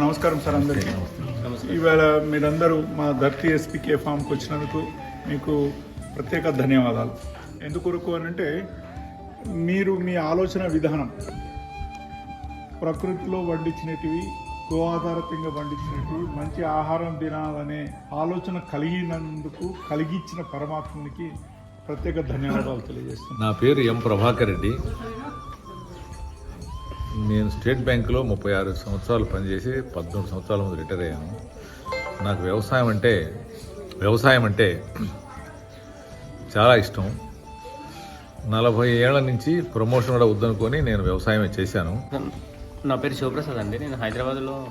నమస్కారం సార్ అందరికీ. ఇవాళ మీరందరూ మా ధర్తి ఎస్పీకే ఫామ్కి వచ్చినందుకు మీకు ప్రత్యేక ధన్యవాదాలు. ఎందుకొరకు అని అంటే మీరు మీ ఆలోచన విధానం ప్రకృతిలో పండించినటివి గో ఆధారితంగా పండించినటివి మంచి ఆహారం తినాలనే ఆలోచన కలిగినందుకు కలిగించిన పరమాత్మునికి ప్రత్యేక ధన్యవాదాలు తెలియజేస్తున్నాను. నా పేరు ఎం ప్రభాకర్ రెడ్డి. నేను స్టేట్ బ్యాంకులో ముప్పై ఆరు సంవత్సరాలు పనిచేసి పద్మూడు సంవత్సరాల ముందు రిటైర్ అయ్యాను. నాకు వ్యవసాయం అంటే వ్యవసాయం అంటే చాలా ఇష్టం. నలభై ఏళ్ళ నుంచి ప్రమోషన్ కూడా వద్దనుకొని నేను వ్యవసాయమే చేశాను. నా పేరు శివప్రసాద్ అండి. నేను హైదరాబాద్లో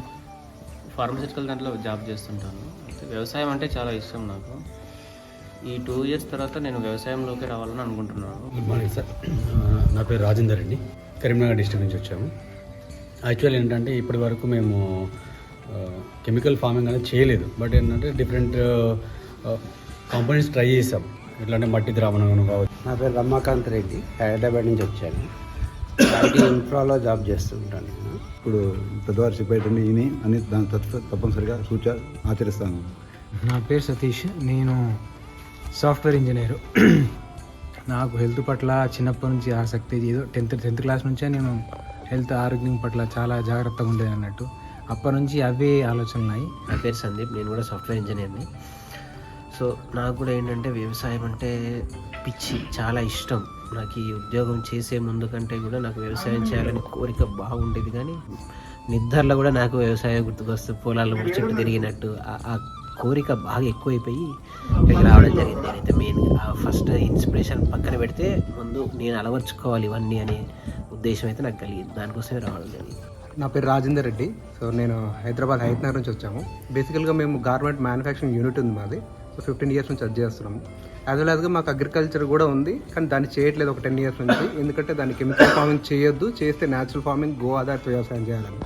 ఫార్మసిటికల్ దాంట్లో జాబ్ చేస్తుంటాను. వ్యవసాయం అంటే చాలా ఇష్టం నాకు. ఈ టూ ఇయర్స్ తర్వాత నేను వ్యవసాయంలోకి రావాలని అనుకుంటున్నాను. Good morning sir. నా పేరు రాజేందర్ రెడ్డి కరీంనగర్ డిస్ట్రిక్ట్ నుంచి వచ్చాము. యాక్చువల్ ఏంటంటే ఇప్పటి వరకు మేము కెమికల్ ఫార్మింగ్ అనేది చేయలేదు. బట్ ఏంటంటే డిఫరెంట్ కంపెనీస్ ట్రై చేసాం ఎట్లా అంటే మట్టి ద్రావణం కావచ్చు. నా పేరు రమాకాంత్ రెడ్డి. హైదరాబాద్ నుంచి వచ్చాను. ఐటీ ఇన్ఫ్రాలో జాబ్ చేస్తుంటాను నేను. ఇప్పుడు పెద్దవారు చెప్పేటండి ఈయన అని దాని తప్ప- తప్పనిసరిగా సూచ ఆచరిస్తాను. నా పేరు సతీష్. నేను సాఫ్ట్వేర్ ఇంజనీరు. నాకు హెల్త్ పట్ల చిన్నప్పటి నుంచి ఆసక్తి ఏదో టెన్త్ టెన్త్ క్లాస్ నుంచే నేను హెల్త్ ఆరోగ్యం పట్ల చాలా జాగ్రత్తగా ఉండేది అన్నట్టు. అప్పటి నుంచి అవే ఆలోచనలు ఉన్నాయి నా పేరు సందీప్. నేను కూడా సాఫ్ట్వేర్ ఇంజనీర్ని సో నాకు కూడా ఏంటంటే వ్యవసాయం అంటే పిచ్చి చాలా ఇష్టం. నాకు ఈ ఉద్యోగం చేసే ముందు కంటే కూడా నాకు వ్యవసాయం చేయాలని కోరిక బాగుండేది. కానీ నిద్రలో కూడా నాకు వ్యవసాయం గుర్తుకొస్తూ పొలాలు చెట్టు తిరిగినట్టు ఆ కోరిక బాగా ఎక్కువైపోయి ఇక్కడికి రావడం జరిగింది. నేనైతే మెయిన్ ఫస్ట్ ఇన్స్పిరేషన్ పక్కన పెడితే ముందు నేను అలవర్చుకోవాలి ఇవన్నీ అనే ఉద్దేశం అయితే నాకు కలిగింది. దానికోసమే రావడం జరిగింది. నా పేరు రాజేందర్ రెడ్డి. సో నేను హైదరాబాద్ హైదనగర్ నుంచి వచ్చాము. బేసికల్గా మేము గార్మెంట్ మ్యానుఫ్యాక్చరింగ్ యూనిట్ ఉంది మాది. సో ఫిఫ్టీన్ ఇయర్స్ నుంచి అది చేస్తున్నాము. యాజ్ వెల్ యాజ్గా మాకు అగ్రికల్చర్ కూడా ఉంది కానీ దాన్ని చేయట్లేదు ఒక టెన్ ఇయర్స్ నుంచి. ఎందుకంటే దాన్ని కెమికల్ ఫార్మింగ్ చేయొద్దు చేస్తే న్యాచురల్ ఫార్మింగ్ గో ఆధారిత వ్యవసాయం చేయాలని.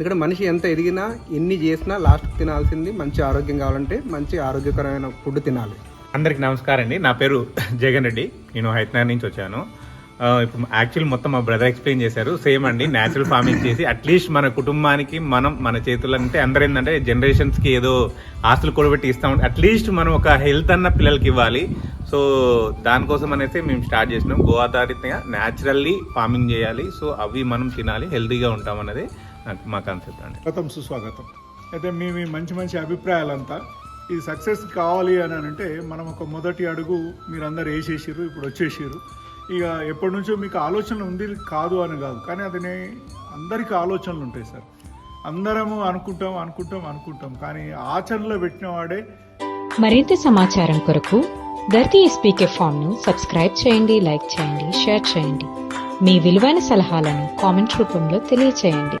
ఎందుకంటే మనిషి ఎంత ఎదిగినా ఎన్ని చేసినా లాస్ట్ తినాల్సింది మంచి ఆరోగ్యం కావాలంటే మంచి ఆరోగ్యకరమైన ఫుడ్ తినాలి. అందరికి నమస్కారం అండి. నా పేరు జగన్ రెడ్డి. నేను హైదరాబాద్ నుంచి వచ్చాను. ఇప్పుడు యాక్చువల్ మొత్తం మా బ్రదర్ ఎక్స్ప్లెయిన్ చేశారు. సేమ్ అండి. న్యాచురల్ ఫార్మింగ్ చేసి అట్లీస్ట్ మన కుటుంబానికి మనం మన చేతుల్లో అంటే అందరూ ఏంటంటే జనరేషన్స్కి ఏదో ఆస్తులు కూడబెట్టి ఇస్తాం. అట్లీస్ట్ మనం ఒక హెల్త్ అన్న పిల్లలకి ఇవ్వాలి. సో దానికోసం అనేసి మేము స్టార్ట్ చేసినాం. గో ఆధారితంగా న్యాచురల్లీ ఫార్మింగ్ చేయాలి. సో అవి మనం తినాలి. హెల్తీగా ఉంటాం అనేది మా కాన్సెప్ట్ అండి. స్వాగతం సుస్వాగతం. అయితే మీ మీ మంచి మంచి అభిప్రాయాలంతా ఇది సక్సెస్ కావాలి అని అంటే మనం ఒక మొదటి అడుగు మీరందరూ వేసేసారు ఇప్పుడు వచ్చేసారు ఇక ఎప్పటి నుంచో మీకు ఆలోచన ఉంది కాదు అని కాదు కానీ అది అందరికీ ఆలోచనలు ఉంటాయి సార్. అందరము అనుకుంటాం అనుకుంటాం అనుకుంటాం కానీ ఆచరణలో పెట్టిన వాడే మరింత సమాచారం కొరకు ధర్తి ఎస్పీకే ఫామ్ను సబ్స్క్రైబ్ చేయండి లైక్ చేయండి షేర్ చేయండి. మీ విలువైన సలహాలను కామెంట్ రూపంలో తెలియచేయండి.